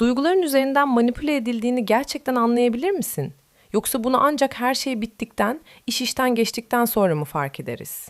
Duyguların üzerinden manipüle edildiğini gerçekten anlayabilir misin? Yoksa bunu ancak her şey bittikten, iş işten geçtikten sonra mı fark ederiz?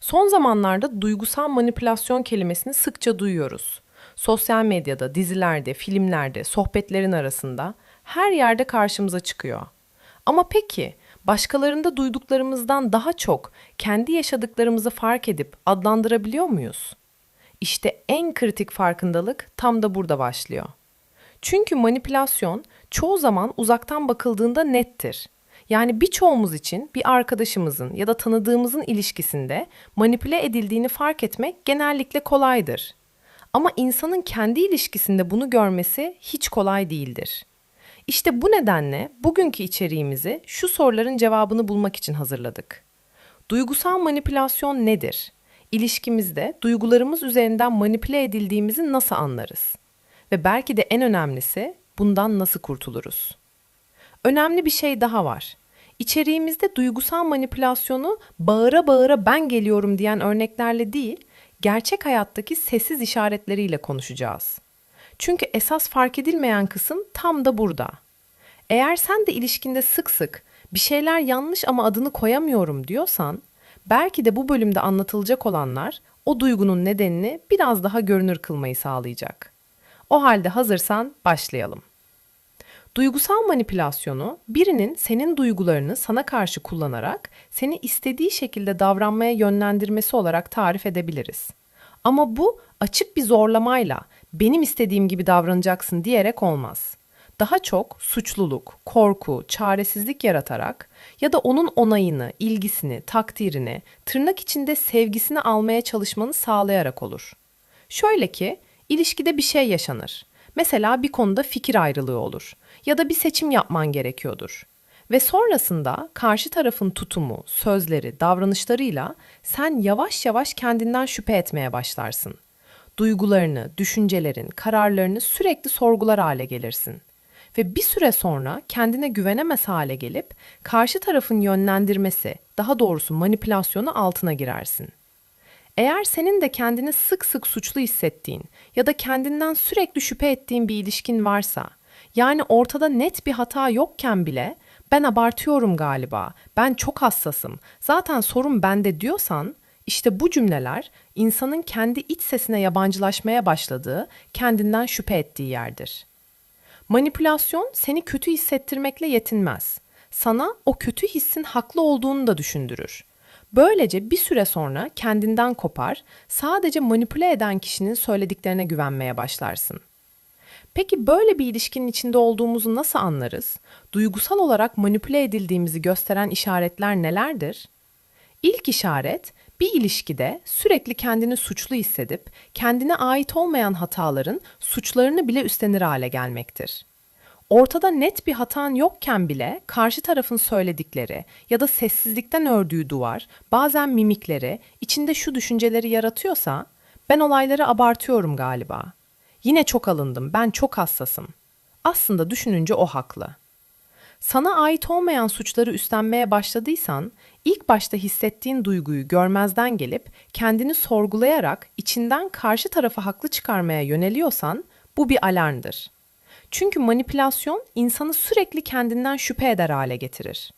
Son zamanlarda duygusal manipülasyon kelimesini sıkça duyuyoruz. Sosyal medyada, dizilerde, filmlerde, sohbetlerin arasında her yerde karşımıza çıkıyor. Ama peki başkalarında duyduklarımızdan daha çok kendi yaşadıklarımızı fark edip adlandırabiliyor muyuz? İşte en kritik farkındalık tam da burada başlıyor. Çünkü manipülasyon çoğu zaman uzaktan bakıldığında nettir. Yani birçoğumuz için bir arkadaşımızın ya da tanıdığımızın ilişkisinde manipüle edildiğini fark etmek genellikle kolaydır. Ama insanın kendi ilişkisinde bunu görmesi hiç kolay değildir. İşte bu nedenle bugünkü içeriğimizi şu soruların cevabını bulmak için hazırladık. Duygusal manipülasyon nedir? İlişkimizde duygularımız üzerinden manipüle edildiğimizi nasıl anlarız? Ve belki de en önemlisi bundan nasıl kurtuluruz? Önemli bir şey daha var. İçeriğimizde duygusal manipülasyonu bağıra bağıra ben geliyorum diyen örneklerle değil, gerçek hayattaki sessiz işaretleriyle konuşacağız. Çünkü esas fark edilmeyen kısım tam da burada. Eğer sen de ilişkinde sık sık bir şeyler yanlış ama adını koyamıyorum diyorsan, belki de bu bölümde anlatılacak olanlar o duygunun nedenini biraz daha görünür kılmayı sağlayacak. O halde hazırsan başlayalım. Duygusal manipülasyonu birinin senin duygularını sana karşı kullanarak seni istediği şekilde davranmaya yönlendirmesi olarak tarif edebiliriz. Ama bu açık bir zorlamayla benim istediğim gibi davranacaksın diyerek olmaz. Daha çok suçluluk, korku, çaresizlik yaratarak ya da onun onayını, ilgisini, takdirini, tırnak içinde sevgisini almaya çalışmanı sağlayarak olur. Şöyle ki, ilişkide bir şey yaşanır. Mesela bir konuda fikir ayrılığı olur ya da bir seçim yapman gerekiyordur. Ve sonrasında karşı tarafın tutumu, sözleri, davranışlarıyla sen yavaş yavaş kendinden şüphe etmeye başlarsın. Duygularını, düşüncelerin, kararlarını sürekli sorgular hale gelirsin. Ve bir süre sonra kendine güvenemez hale gelip karşı tarafın yönlendirmesi, daha doğrusu manipülasyonu altına girersin. Eğer senin de kendini sık sık suçlu hissettiğin ya da kendinden sürekli şüphe ettiğin bir ilişkin varsa, yani ortada net bir hata yokken bile ben abartıyorum galiba, ben çok hassasım, zaten sorun bende diyorsan, işte bu cümleler insanın kendi iç sesine yabancılaşmaya başladığı, kendinden şüphe ettiği yerdir. Manipülasyon seni kötü hissettirmekle yetinmez. Sana o kötü hissin haklı olduğunu da düşündürür. Böylece bir süre sonra kendinden kopar, sadece manipüle eden kişinin söylediklerine güvenmeye başlarsın. Peki böyle bir ilişkinin içinde olduğumuzu nasıl anlarız? Duygusal olarak manipüle edildiğimizi gösteren işaretler nelerdir? İlk işaret bir ilişkide sürekli kendini suçlu hissedip kendine ait olmayan hataların suçlarını bile üstlenir hale gelmektir. Ortada net bir hatan yokken bile karşı tarafın söyledikleri ya da sessizlikten ördüğü duvar, bazen mimikleri içinde şu düşünceleri yaratıyorsa ben olayları abartıyorum galiba. Yine çok alındım, ben çok hassasım. Aslında düşününce o haklı. Sana ait olmayan suçları üstlenmeye başladıysan, ilk başta hissettiğin duyguyu görmezden gelip kendini sorgulayarak içinden karşı tarafı haklı çıkarmaya yöneliyorsan bu bir alarmdır. Çünkü manipülasyon insanı sürekli kendinden şüphe eder hale getirir.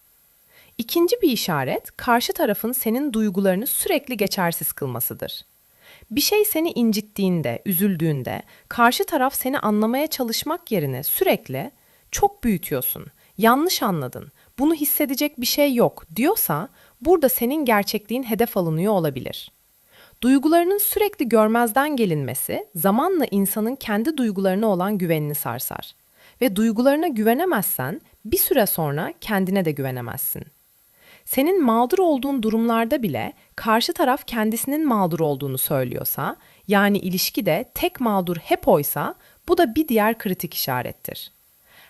İkinci bir işaret karşı tarafın senin duygularını sürekli geçersiz kılmasıdır. Bir şey seni incittiğinde, üzüldüğünde karşı taraf seni anlamaya çalışmak yerine sürekli çok büyütüyorsun, yanlış anladın, bunu hissedecek bir şey yok diyorsa burada senin gerçekliğin hedef alınıyor olabilir. Duygularının sürekli görmezden gelinmesi zamanla insanın kendi duygularına olan güvenini sarsar. Ve duygularına güvenemezsen bir süre sonra kendine de güvenemezsin. Senin mağdur olduğun durumlarda bile karşı taraf kendisinin mağdur olduğunu söylüyorsa, yani ilişkide tek mağdur hep oysa bu da bir diğer kritik işarettir.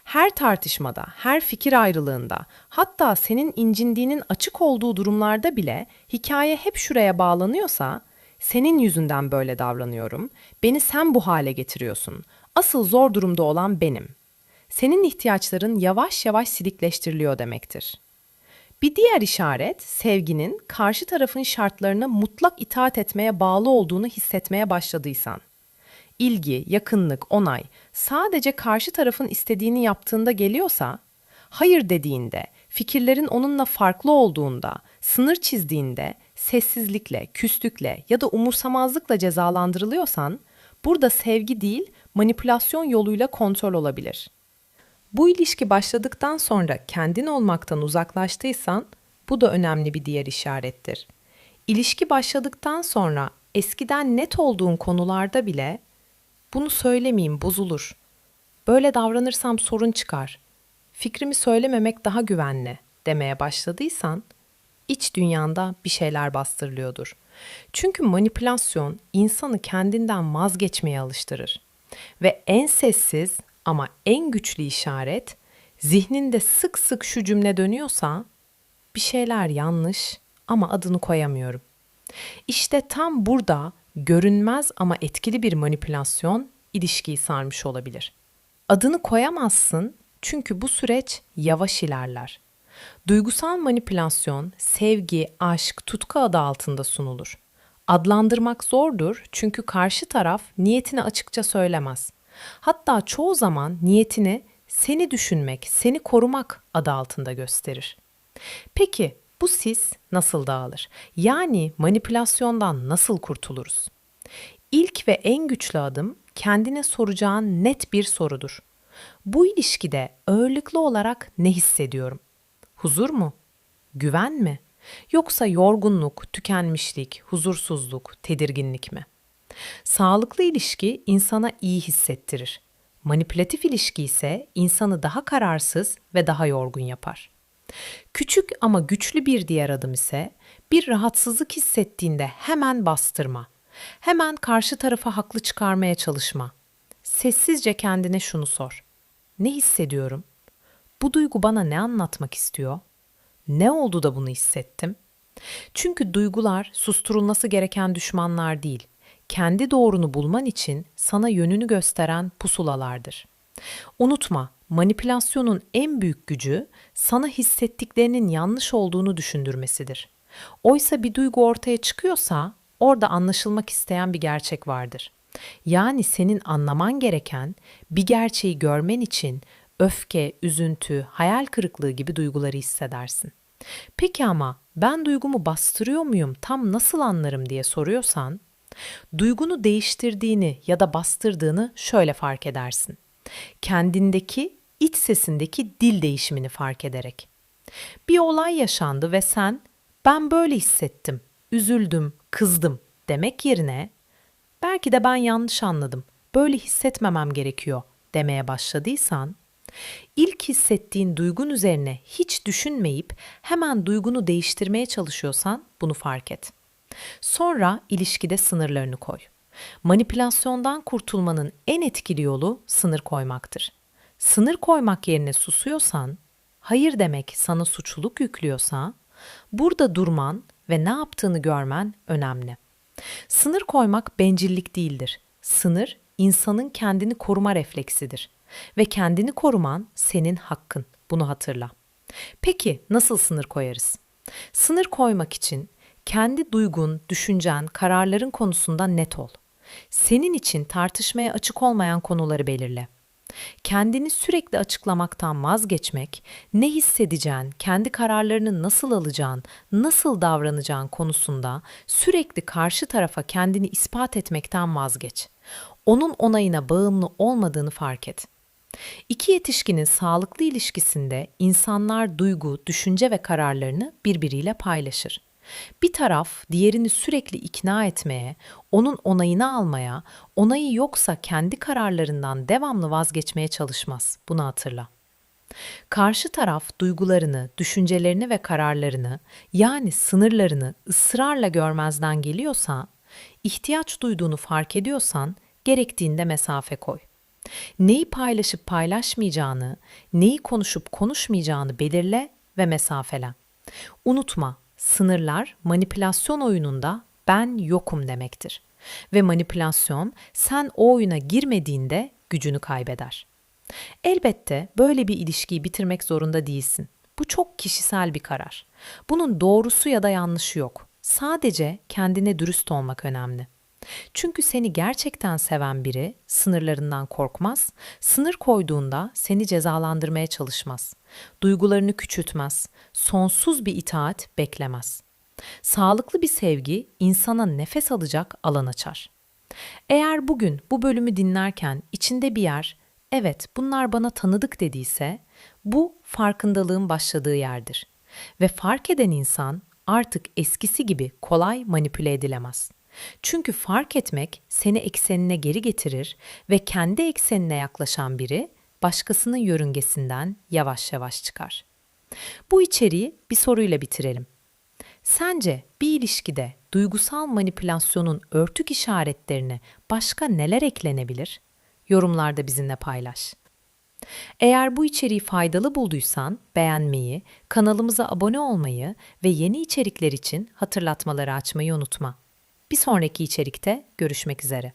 Her tartışmada, her fikir ayrılığında, hatta senin incindiğinin açık olduğu durumlarda bile hikaye hep şuraya bağlanıyorsa, senin yüzünden böyle davranıyorum, beni sen bu hale getiriyorsun, asıl zor durumda olan benim. Senin ihtiyaçların yavaş yavaş silikleştiriliyor demektir. Bir diğer işaret sevginin karşı tarafın şartlarına mutlak itaat etmeye bağlı olduğunu hissetmeye başladıysan. ilgi, yakınlık, onay sadece karşı tarafın istediğini yaptığında geliyorsa, hayır dediğinde, fikirlerin onunla farklı olduğunda, sınır çizdiğinde, sessizlikle, küslükle ya da umursamazlıkla cezalandırılıyorsan, burada sevgi değil, manipülasyon yoluyla kontrol olabilir. Bu ilişki başladıktan sonra kendin olmaktan uzaklaştıysan, bu da önemli bir diğer işarettir. İlişki başladıktan sonra eskiden net olduğun konularda bile bunu söylemeyeyim bozulur. Böyle davranırsam sorun çıkar. Fikrimi söylememek daha güvenli demeye başladıysan iç dünyanda bir şeyler bastırılıyordur. Çünkü manipülasyon insanı kendinden vazgeçmeye alıştırır. Ve en sessiz ama en güçlü işaret zihninde sık sık şu cümle dönüyorsa bir şeyler yanlış ama adını koyamıyorum. İşte tam burada görünmez ama etkili bir manipülasyon ilişkiyi sarmış olabilir. Adını koyamazsın çünkü bu süreç yavaş ilerler. Duygusal manipülasyon sevgi, aşk, tutku adı altında sunulur. Adlandırmak zordur çünkü karşı taraf niyetini açıkça söylemez. Hatta çoğu zaman niyetini seni düşünmek, seni korumak adı altında gösterir. Peki bu sis nasıl dağılır? Yani manipülasyondan nasıl kurtuluruz? İlk ve en güçlü adım kendine soracağın net bir sorudur. Bu ilişkide ağırlıklı olarak ne hissediyorum? Huzur mu? Güven mi? Yoksa yorgunluk, tükenmişlik, huzursuzluk, tedirginlik mi? Sağlıklı ilişki insana iyi hissettirir. Manipülatif ilişki ise insanı daha kararsız ve daha yorgun yapar. Küçük ama güçlü bir diğer adım ise bir rahatsızlık hissettiğinde hemen bastırma. Hemen karşı tarafa haklı çıkarmaya çalışma. Sessizce kendine şunu sor. Ne hissediyorum? Bu duygu bana ne anlatmak istiyor? Ne oldu da bunu hissettim? Çünkü duygular susturulması gereken düşmanlar değil, kendi doğrunu bulman için sana yönünü gösteren pusulalardır. Unutma, manipülasyonun en büyük gücü sana hissettiklerinin yanlış olduğunu düşündürmesidir. Oysa bir duygu ortaya çıkıyorsa orada anlaşılmak isteyen bir gerçek vardır. Yani senin anlaman gereken bir gerçeği görmen için öfke, üzüntü, hayal kırıklığı gibi duyguları hissedersin. Peki ama ben duygumu bastırıyor muyum, tam nasıl anlarım diye soruyorsan, duygunu değiştirdiğini ya da bastırdığını şöyle fark edersin. Kendindeki iç sesindeki dil değişimini fark ederek. Bir olay yaşandı ve sen ben böyle hissettim, üzüldüm, kızdım demek yerine belki de ben yanlış anladım, böyle hissetmemem gerekiyor demeye başladıysan, ilk hissettiğin duygun üzerine hiç düşünmeyip hemen duygunu değiştirmeye çalışıyorsan bunu fark et. Sonra ilişkide sınırlarını koy. Manipülasyondan kurtulmanın en etkili yolu sınır koymaktır. Sınır koymak yerine susuyorsan, hayır demek sana suçluluk yüklüyorsa, burada durman ve ne yaptığını görmen önemli. Sınır koymak bencillik değildir. Sınır insanın kendini koruma refleksidir ve kendini koruman senin hakkın. Bunu hatırla. Peki nasıl sınır koyarız? Sınır koymak için kendi duygun, düşüncen, kararların konusunda net ol. Senin için tartışmaya açık olmayan konuları belirle. Kendini sürekli açıklamaktan vazgeçmek, ne hissedeceğin, kendi kararlarını nasıl alacağın, nasıl davranacağın konusunda sürekli karşı tarafa kendini ispat etmekten vazgeç. Onun onayına bağımlı olmadığını fark et. İki yetişkinin sağlıklı ilişkisinde insanlar duygu, düşünce ve kararlarını birbiriyle paylaşır. Bir taraf diğerini sürekli ikna etmeye, onun onayını almaya, onayı yoksa kendi kararlarından devamlı vazgeçmeye çalışmaz. Bunu hatırla. Karşı taraf duygularını, düşüncelerini ve kararlarını yani sınırlarını ısrarla görmezden geliyorsa, ihtiyaç duyduğunu fark ediyorsan gerektiğinde mesafe koy. Neyi paylaşıp paylaşmayacağını, neyi konuşup konuşmayacağını belirle ve mesafele. Unutma, Sınırlar manipülasyon oyununda ben yokum demektir. Ve manipülasyon sen o oyuna girmediğinde gücünü kaybeder. Elbette böyle bir ilişkiyi bitirmek zorunda değilsin. Bu çok kişisel bir karar. Bunun doğrusu ya da yanlışı yok. Sadece kendine dürüst olmak önemli. Çünkü seni gerçekten seven biri sınırlarından korkmaz, sınır koyduğunda seni cezalandırmaya çalışmaz, duygularını küçültmez, sonsuz bir itaat beklemez. Sağlıklı bir sevgi insana nefes alacak alan açar. Eğer bugün bu bölümü dinlerken içinde bir yer, evet bunlar bana tanıdık dediyse, bu farkındalığın başladığı yerdir. Ve fark eden insan artık eskisi gibi kolay manipüle edilemez. Çünkü fark etmek seni eksenine geri getirir ve kendi eksenine yaklaşan biri başkasının yörüngesinden yavaş yavaş çıkar. Bu içeriği bir soruyla bitirelim. Sence bir ilişkide duygusal manipülasyonun örtük işaretlerine başka neler eklenebilir? Yorumlarda bizimle paylaş. Eğer bu içeriği faydalı bulduysan beğenmeyi, kanalımıza abone olmayı ve yeni içerikler için hatırlatmaları açmayı unutma. Bir sonraki içerikte görüşmek üzere.